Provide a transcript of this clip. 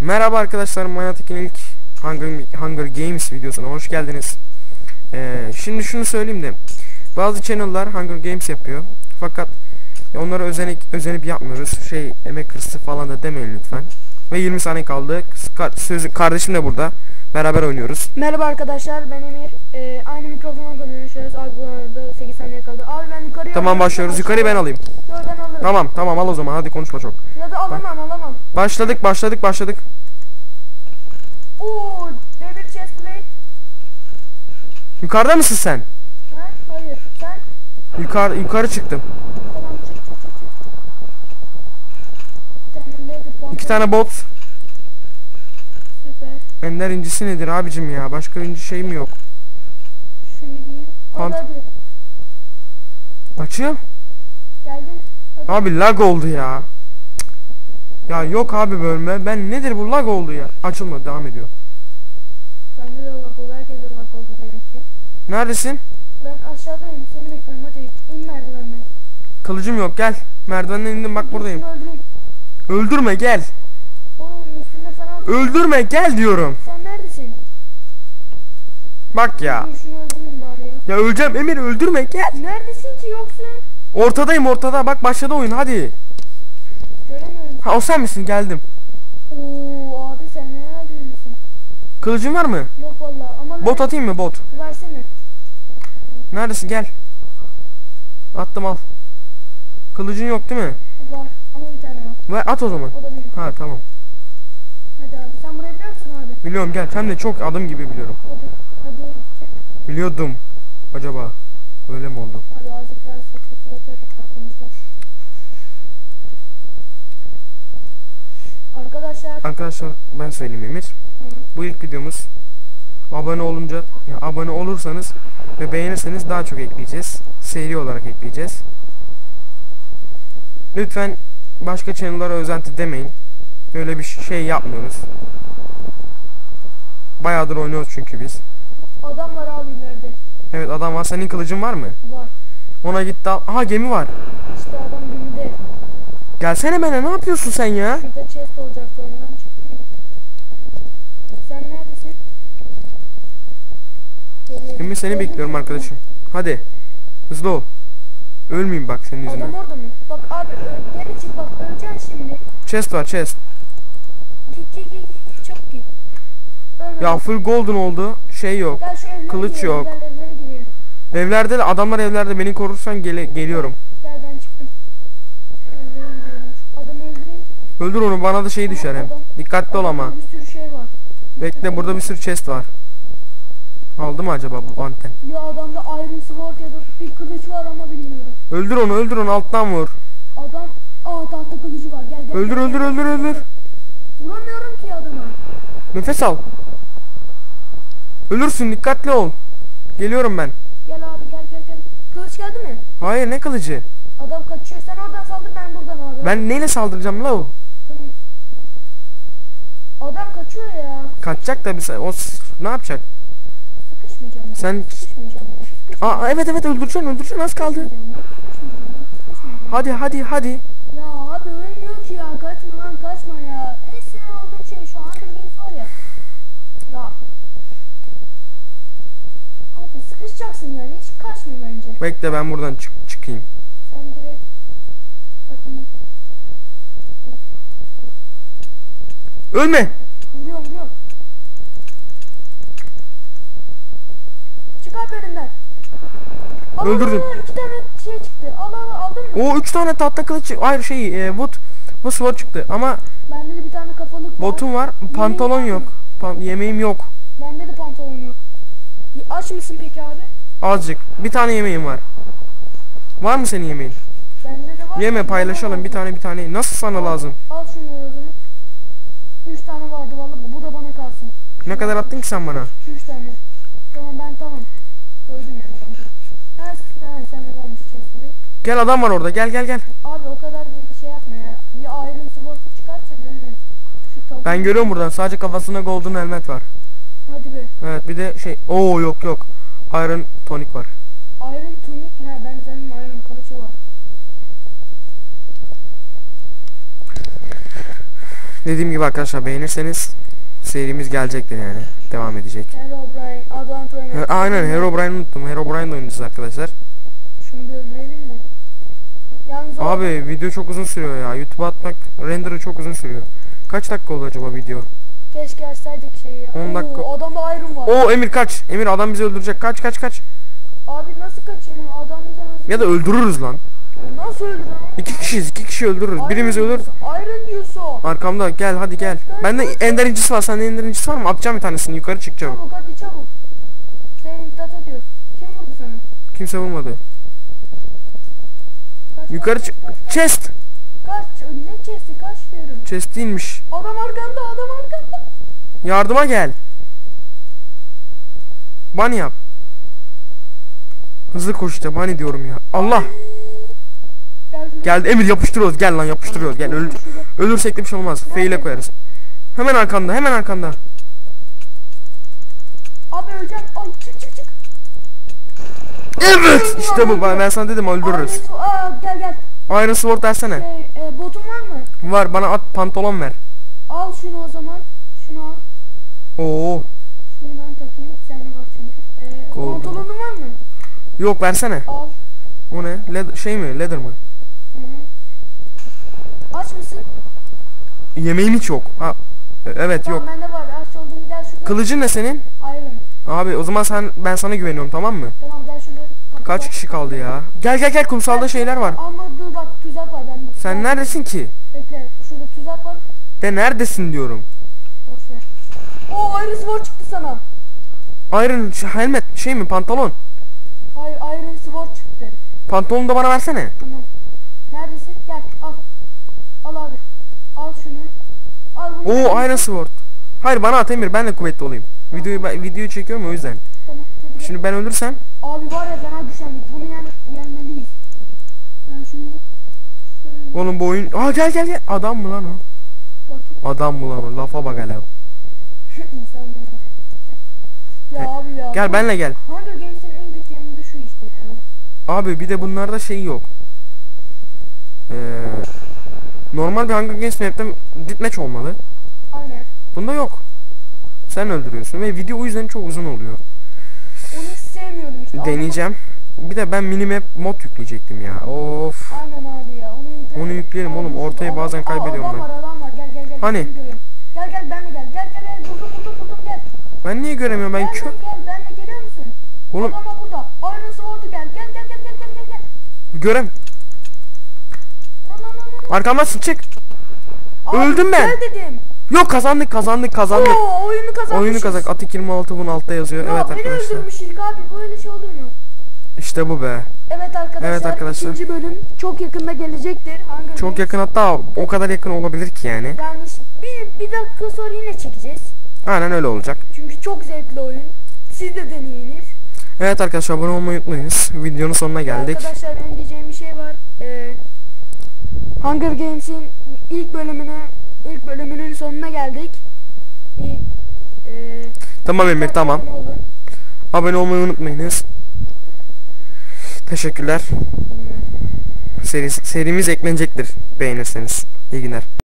Merhaba arkadaşlar, Manyatik'in ilk Hunger, Hunger Games videosuna hoş geldiniz. Ee, şimdi şunu söyleyeyim de, bazı channel'lar Hunger Games yapıyor. Fakat onlara özenik, özenip yapmıyoruz. Şey, emek hırsı falan da demeyin lütfen. Ve 20 saniye kaldı. Ka sözü, kardeşim de burada. Beraber oynuyoruz. Merhaba arkadaşlar ben Emir. Ee, aynı mikrofona konuşuyoruz. Abi bu arada 8 saniye kaldı. Abi ben yukarıya Tamam başlıyoruz. Yukarıyı ben alayım. Yok ben alırım. Tamam tamam al o zaman hadi konuşma çok. Ya da alamam alamam. Başladık başladık başladık. Oo, demir chest plate. Yukarıda mısın sen? Ha? Hayır. Sen? Yukarı yukarı çıktım. Tamam çık çık çık çık. Bir tane leather pantolon. İki tane bot. Süper. Ender incisi nedir abicim ya? Başka inci şey mi yok? Şunu giyeyim. Pant- hadi. Açayım. Hadi. Abi lag oldu ya. Ya yok abi bölme. Ben nedir bu lag oldu ya? Açılmadı devam ediyor. Bende de lag oldu. Herkese lag oldu demek ki. Neredesin? Ben aşağıdayım. Seni bekliyorum. Hadi in merdivenden. Kılıcım yok gel. Merdivenden indim bak buradayım. öldüreyim. Öldürme gel. Oğlum üstünde falan. Öldürme gel diyorum. Sen neredesin? Bak ya. Dur şunu öldüreyim bari ya. Ya öleceğim Emir öldürme gel. Neredesin ki yoksun? Ortadayım ortada bak başladı oyun hadi. Ha o sen misin geldim. Oo abi sen neler giymişsin? Kılıcın var mı? Yok vallahi ama Bot ver- atayım mı bot? versene. Neredesin gel. Attım al. Kılıcın yok değil mi? Var ama bir tane var. Ver at o zaman. O da benim. Ha tamam. Hadi abi sen burayı biliyor musun abi? Biliyorum gel. Hem de çok adım gibi biliyorum. Hadi. Hadi. Biliyordum. Acaba öyle mi oldu? Hadi azıcık daha sıkıntı yeter ya konuşma. Arkadaşlar. Ben söyleyeyim Emir. Bu ilk videomuz. Abone olunca ya abone olursanız ve beğenirseniz daha çok ekleyeceğiz. Seri olarak ekleyeceğiz. Lütfen başka channel'lara özenti demeyin. Öyle bir şey yapmıyoruz. Bayağıdır oynuyoruz çünkü biz. Adam var abi ileride. Evet adam var. Senin kılıcın var mı? Var. Ona git al. Aha gemi var. İşte adam gemide. Gelsene bana ne yapıyorsun sen ya? Şurada chest olacaktı ondan çıktı. Sen neredesin? Emir seni bekliyorum arkadaşım. Hadi. Hızlı ol. Ölmeyeyim bak senin Adam yüzünden. orada mı? Bak abi geri çık bak öleceksin şimdi. Chest var chest. Git git git çabuk git. Ölme. Ya full golden oldu. Şey yok. Kılıç girelim, yok. Evlere. Evlerde de adamlar evlerde beni korursan gele geliyorum. Gel ben çıktım. Adamı öldüreyim. Öldür onu bana da şey düşer hem. Dikkatli ol ama. Bir sürü şey var. Bekle burada bir sürü chest var. Aldı mı acaba bu anten? Ya adamda Iron Sword ya da bir kılıç var ama bilmiyorum. Öldür onu öldür onu alttan vur. Adam aa tahta kılıcı var gel gel. Öldür gel. öldür öldür öldür. Vuramıyorum ki adama. Nefes al. Ölürsün dikkatli ol. Geliyorum ben. Gel abi gel gel gel. Kılıç geldi mi? Hayır ne kılıcı? Adam kaçıyor. Sen oradan saldır ben buradan abi. Ben neyle saldıracağım la o? Adam kaçıyor ya. Kaçacak se- o ne yapacak? Sen. Aa evet evet öldüreceksin öldüreceksin az kaldı. Hadi hadi hadi. Ya abi ölmüyor ki ya. Kaçma lan kaçma ya. En sinir olduğum şey şu Hunger Games var ya. Ya. Abi sıkışacaksın yani. Hiç kaçma bence. Bekle ben buradan çık çıkayım. Sen direkt. Hadi. Ölme. Çıkar belinden. Al, al, Öldürdüm. al, iki tane şey çıktı. Al al al, aldın mı? O üç tane tahta kılıç hayır şey e, wood bu sword çıktı ama Bende de bir tane kafalık var. botum var pantolon mı? yok. Pan- yemeğim yok. Bende de pantolon yok. Y- Aç mısın peki abi? Azıcık. Bir tane yemeğim var. Var mı senin yemeğin? Bende de var. Yeme paylaşalım bir tane bir tane. Nasıl sana lazım? Al şunları o zaman. Üç tane vardı valla bu da bana kalsın. Ne kadar attın ki sen bana? Üç tane. Tamam ben tamam. Koydum yani pantolon. Ha, ha sen Gel adam var orada. Gel gel gel. Abi o kadar bir şey yapma ya. Bir Iron Sword çıkarsa görürüz. Ben görüyorum buradan. Sadece kafasında golden helmet var. Hadi be. Evet bir de şey. Oo yok yok. Iron tonic var. Iron Tunic. Ha ben senin Iron kılıcı var. Dediğim gibi arkadaşlar beğenirseniz serimiz gelecektir yani. Devam edecek. Herobrine. Ha, aynen Herobrine unuttum. Herobrine oynayacağız arkadaşlar. Şunu bir öldürelim de. Yalnız o- Abi video çok uzun sürüyor ya. YouTube'a atmak render'ı çok uzun sürüyor. Kaç dakika oldu acaba video? keşke açsaydık şeyi. 10 dakika. Oo, adamda iron var. Oo Emir kaç. Emir adam bizi öldürecek. Kaç kaç kaç. Abi nasıl kaçayım? Adam bize nasıl... Ya da öldürürüz lan. Nasıl öldürüyor? İki kişiyiz. iki kişi öldürürüz. Birimiz Iron ölür. diyorsun, Iron diyorsun. Arkamda gel hadi gel. Bende ender incisi var. Sende ender incisi var mı? Atacağım bir tanesini. Yukarı çıkacağım. Çabuk hadi çabuk. Senin data diyor. Kim vurdu sana? Kimse vurmadı. Yukarı kaç. Chest. Kaç. Ne chest'i kaç diyorum. Chest değilmiş. Adam arkanda adam arkanda. Yardıma gel. Bunny yap. Hızlı koş işte bunny diyorum ya. Allah. Geldi Emir yapıştırıyoruz. Gel lan yapıştırıyoruz. Gel öl ölürsek de bir şey olmaz. Fail'e koyarız. Hemen arkanda hemen arkanda. Abi öleceğim. Ay. Evet işte bu ben sana dedim öldürürüz. Aa gel gel. Iron Sword versene. Şey, e, botun var mı? Var bana at pantolon ver. Al şunu o zaman. Şunu al. Oo. Şunu ben takayım. Sende var çünkü. E, Gold. pantolonun var mı? Yok versene. Al. O ne? Leather, şey mi? Leather mı? Hı -hı. Aç mısın? Yemeğim hiç yok. Ha. e- Evet yok. Tamam bende var. Aç oldum gel şurada. Kılıcın ne senin? Iron. Abi o zaman sen ben sana güveniyorum tamam mı? Tamam Kaç kişi kaldı ya? Gel gel gel kumsalda şeyler var. Ama dur bak tuzak var bende. Sen neredesin ki? Bekle. Şurada tuzak var. De neredesin diyorum. Boş ver. Oo Iron Sword çıktı sana. Iron helmet şey mi pantolon? Hayır Iron Sword çıktı. Pantolonu da bana versene. Tamam. Neredesin? Gel al. Al abi. Al şunu. Al bunu. Oo Iron Sword. Hayır bana at Emir ben de kuvvetli olayım. Videoyu ben, videoyu çekiyorum o yüzden. Tamam. Şimdi ben ölürsem Abi var ya fena güçlendik. Bunu yen yenmeliyiz. Ben şunu şöyle oğlum bu oyun... Aa gel gel gel. Adam mı lan o? Adam mı lan o? Lafa bak hele. Bana. Ya abi ya. Gel benle gel. Hunger Games'in en kötü yanı da şu işte ya. Abi bir de bunlarda şey yok. Ee, normal bir Hunger Games map'te ditmeç olmalı. Aynen. Bunda yok. Sen öldürüyorsun ve video o yüzden çok uzun oluyor. Onu sevmiyorum işte. Deneyeceğim. Bir de ben minimap mod yükleyecektim ya. Of. Onu yükle. Onu yükleyelim oğlum. Adam- bazen kaybediyorum adam ben. var adam var. Gel gel gel. Hani? Seni görüyorum. Gel gel gel. Gel gel gel. Buldum buldum buldum gel. Ben niye göremiyorum ben gel, kö... gel gel benle geliyor musun? Oğlum Adama burada. Iron Sword'u gel. Gel gel gel gel gel gel gel. görem. Arkamdasın çık. Abi, Öldüm ben. Gel dedim. Yok kazandık kazandık kazandık. Oo oyunu kazanmışız. Oyunu kazandık. Atik 26 bunun altta yazıyor. Ya evet beni arkadaşlar. öldürmüş ilk abi. Böyle şey olur mu? İşte bu be. Evet arkadaşlar. Evet arkadaşlar. ikinci bölüm çok yakında gelecektir. Hunger Çok yakın hatta o kadar yakın olabilir ki yani. Yani bir, bir dakika sonra yine çekeceğiz. Aynen öyle olacak. Çünkü çok zevkli oyun. Siz de deneyiniz. Evet arkadaşlar abone olmayı unutmayınız. Videonun sonuna geldik. Arkadaşlar benim diyeceğim bir şey var. Ee, Hunger Games'in ilk bölümüne ilk bölümünün sonuna geldik. İyi, ee, Tamam Emir tamam. Abone olmayı unutmayınız. Teşekkürler. Seri, serimiz eklenecektir beğenirseniz. İyi günler.